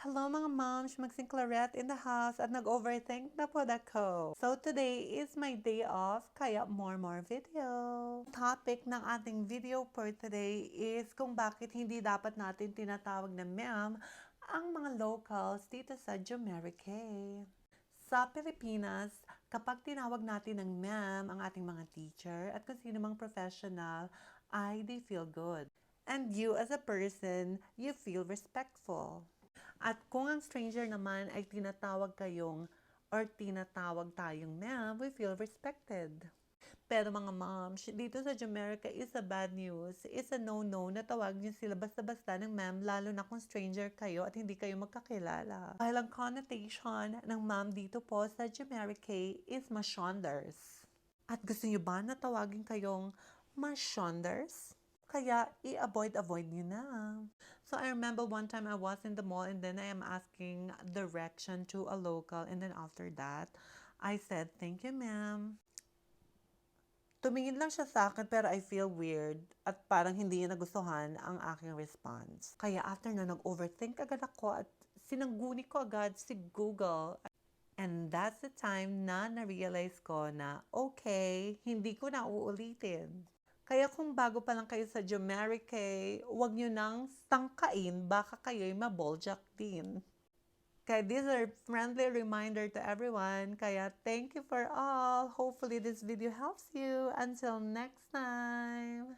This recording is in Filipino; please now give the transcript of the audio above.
Hello mga moms, Maxine Claret in the house at nag-overthink na po ako. So today is my day off, kaya more more video. Topic ng ating video for today is kung bakit hindi dapat natin tinatawag na ma'am ang mga locals dito sa Jamaica. Sa Pilipinas, kapag tinawag natin ng ma'am ang ating mga teacher at kung sino mang professional, ay they feel good. And you as a person, you feel respectful. At kung ang stranger naman ay tinatawag kayong or tinatawag tayong ma'am, we feel respected. Pero mga moms, dito sa Jamaica is a bad news. It's a no-no na tawag niyo sila basta-basta ng ma'am, lalo na kung stranger kayo at hindi kayo magkakilala. Dahil ang connotation ng ma'am dito po sa Jamaica is mashonders. At gusto niyo ba na tawagin kayong mashonders? Kaya, i-avoid-avoid nyo na. So, I remember one time I was in the mall and then I am asking direction to a local and then after that, I said, thank you, ma'am. Tumingin lang siya sa akin pero I feel weird at parang hindi niya nagustuhan ang aking response. Kaya after na nag-overthink agad ako at sinangguni ko agad si Google And that's the time na na-realize ko na, okay, hindi ko na uulitin. Kaya kung bago pa lang kayo sa Jamaica, huwag nyo nang tangkain, baka kayo'y maboljak din. Kaya these are friendly reminder to everyone. Kaya thank you for all. Hopefully this video helps you. Until next time.